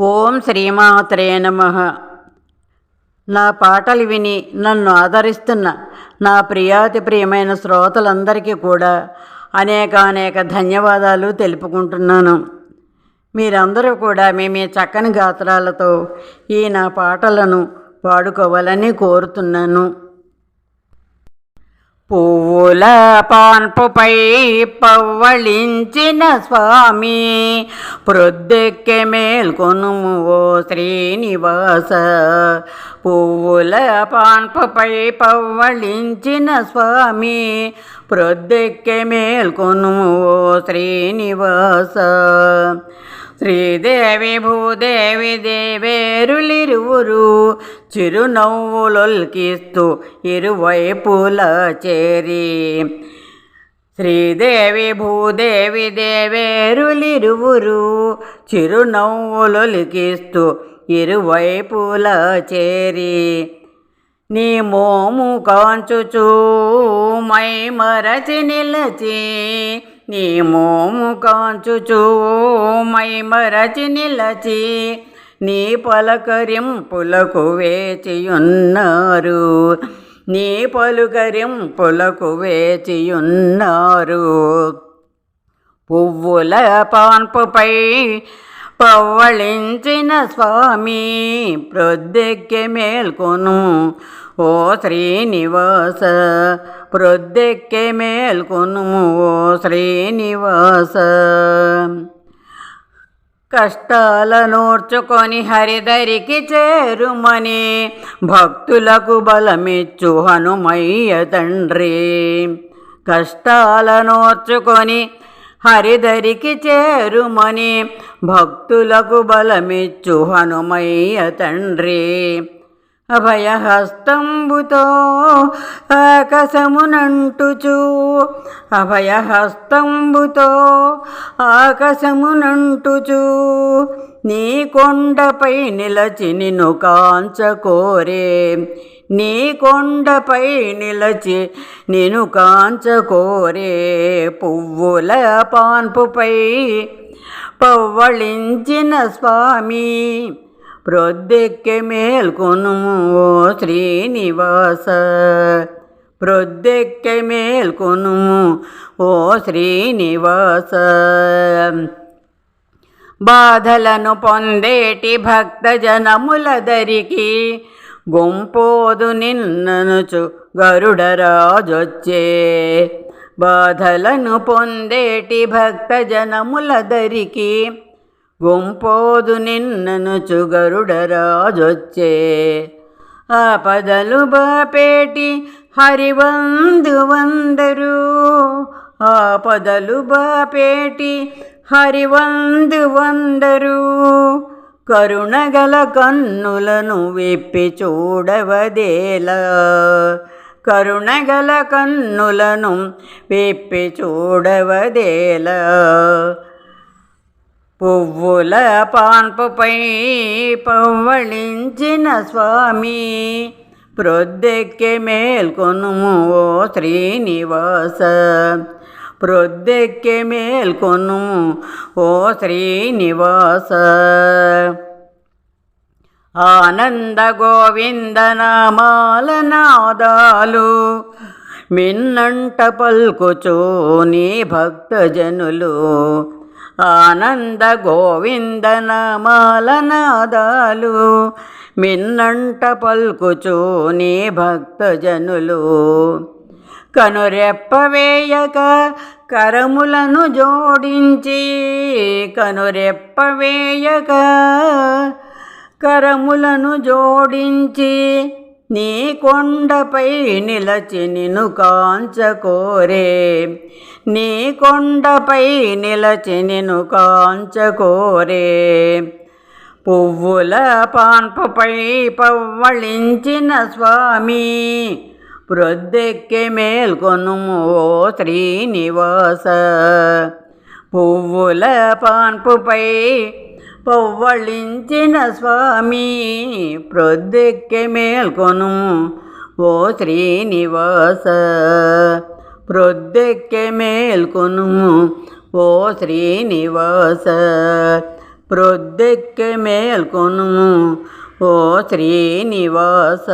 ఓం శ్రీమాత్రే నమ. నా పాటలు విని నన్ను ఆదరిస్తున్న నా ప్రియాతి ప్రియమైన శ్రోతలందరికీ కూడా అనేక అనేక ధన్యవాదాలు తెలుపుకుంటున్నాను. మీరందరూ కూడా మీ మీ చక్కని గాత్రాలతో ఈ నా పాటలను పాడుకోవాలని కోరుతున్నాను. పువ్వుల పాన్పుపై పవ్వళించిన స్వామి ప్రొద్దెక్కె మేల్కొనుము ఓ శ్రీనివాస. పువ్వుల పాన్పుపై పవ్వళించిన స్వామి ప్రొద్దెక్కె మేల్కొనుము ఓ శ్రీనివాస. శ్రీదేవి భూదేవి దేవేరులిరువురు చిరునవ్వులొల్కిస్తూ ఇరువైపుల చేరి. శ్రీదేవి భూదేవి దేవేరులిరువురు చిరునవ్వులొలికిస్తూ ఇరువైపుల చేరి. నీ మోము కాంచుచూ మై మరచి నిలచి నీ మోము కాంచుచూ మై మరచి నిలచి నీ పలకరింపులకు వేచియున్నారు. నీ పలుకరింపులకు వేచియున్నారు. పువ్వుల పాన్పుపై పవ్వళించిన స్వామి ప్రొద్దెక్కె మేల్కొను. ఓ శ్రీనివాస ప్రొద్దెక్కె మేల్కొను. ఓ శ్రీనివాస. కష్టాలనోర్చుకొని హరిదరికి చేరుమని భక్తులకు బలమిచ్చు హనుమయ్య తండ్రి. కష్టాలనోర్చుకొని హరిదరికి చేరుమని భక్తులకు బలమిచ్చు హనుమయ్య తండ్రి. అభయహస్తంబుతో ఆకాశమునంటుచు. అభయహస్తంబుతో ఆకాశమునంటుచు. నీ కొండపై నిలచి నిన్ను కాంచకోరే. నీ కొండపై నిలచి నేను కాంచకోరే. పువ్వుల పాన్పుపై పవ్వళించిన స్వామి ప్రొద్దెక్కె మేల్కొను ఓ శ్రీనివాస. ప్రొద్దెక్కె మేల్కొను ఓ శ్రీనివాస. బాధలను పొందేటి భక్త జనముల దరికి గుంపోదు నిన్ననుచు గరుడరాజొచ్చే. బాధలను పొందేటి భక్త జనముల గుంపోదు నిన్నను చుగరుడరాజొచ్చే ఆ పదలు బాపేటి హరివందు వందరు. ఆ పదలు బాపేటి హరివందు వందరు. కరుణగల కన్నులను విప్పి చూడవదేలా. కరుణగల కన్నులను విప్పి చూడవదేలా. పువ్వుల పాన్పుపై పవ్వళించిన స్వామి ప్రొద్దెక్కె మేల్కొను ఓ శ్రీనివాస. ప్రొద్దెక్కె మేల్కొను ఓ శ్రీనివాస. ఆనంద గోవింద నామాల నాదాలు మిన్నంట పల్కుచో నీ భక్తజనులు. ఆనంద గోవింద నామాల నాదాలు మిన్నంట పల్కుచు నీ భక్తజనులు. కనురెప్పవేయక కరములను జోడించి కనురెప్పవేయక కరములను జోడించి నీ కొండపై నిలచి నిను కాంచకోరే. నీ కొండపై నిలచి నిను కాంచకోరే. పువ్వుల పాన్పుపై పవ్వళించిన స్వామి ప్రొద్దెక్కె మేల్కొను ఓ శ్రీనివాస. పువ్వుల పాన్పుపై పవ్వళించిన స్వామి ప్రొద్దెక్కె మేల్కొను. ఓ శ్రీనివాస ప్రొద్దెక్కె మేల్కొను. ఓ శ్రీనివాస ప్రొద్దెక్కె మేల్కొను. ఓ శ్రీనివాస.